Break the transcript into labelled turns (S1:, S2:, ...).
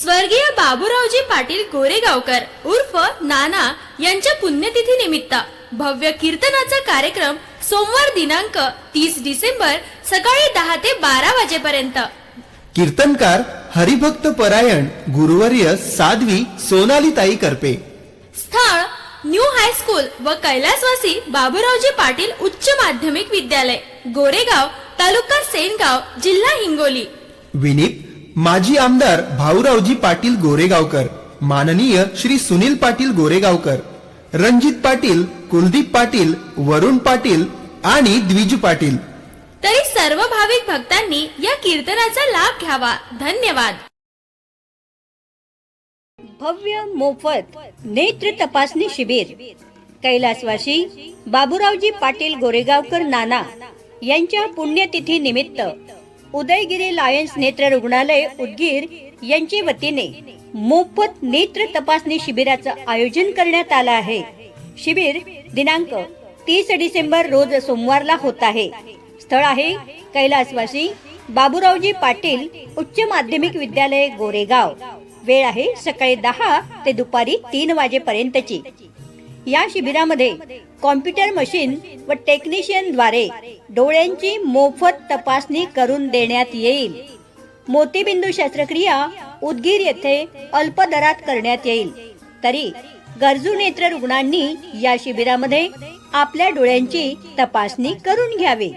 S1: स्वर्गीय बाबूरावजी पाटील गोरेगावकर उर्फ नाना यांच्या पुण्यतिथी निमित्त भव्य कीर्तनाचा कार्यक्रम सोमवार दिनांक तीस डिसेंबर सकाळी दहा ते बारा वाजेपर्यंत.
S2: कीर्तनकार हरिभक्त परायण गुरुवर्य साध्वी सोनालीताई करपे.
S1: स्थळ न्यू हायस्कूल व कैलासवासी बाबूरावजी पाटील उच्च माध्यमिक विद्यालय गोरेगाव तालुका सेनगाव जिल्हा हिंगोली.
S2: विनीत माजी आमदार भाऊरावजी पाटील गोरेगावकर माननीय श्री सुनील पाटील गोरेगावकर रणजित पाटील कुलदीप पाटील वरुण पाटील आणि द्विज पाटील.
S1: तरी सर्व भाविक भक्तांनी या कीर्तनाचा लाभ घ्यावा. धन्यवाद.
S3: भव्य मोफत नेत्र तपासणी शिबिर. कैलासवासी बाबूरावजी पाटील गोरेगावकर नाना यांच्या पुण्यतिथी निमित्त उदयगिरी लायन्स नेत्र रुग्णालय उदगीर यांच्या वतीने मोफत नेत्र तपासणी शिबिराचं आयोजन करण्यात आलं आहे. शिबिर दिनांक तीस डिसेंबर रोज सोमवारला होत आहे. स्थळ आहे कैलासवासी बाबूरावजी पाटील उच्च माध्यमिक विद्यालय गोरेगाव. वेळ आहे सकाळी दहा ते दुपारी तीन वाजेपर्यंतची. या शिबिरामध्ये कॉम्प्युटर मशीन व टेक्निशियनद्वारे डोळ्यांची मोफत तपासणी करून देण्यात येईल. मोतीबिंदू शस्त्रक्रिया उदगीर येथे अल्प दरात करण्यात येईल. तरी गरजू नेत्र रुग्णांनी या शिबिरामध्ये आपल्या डोळ्यांची तपासणी करून घ्यावी.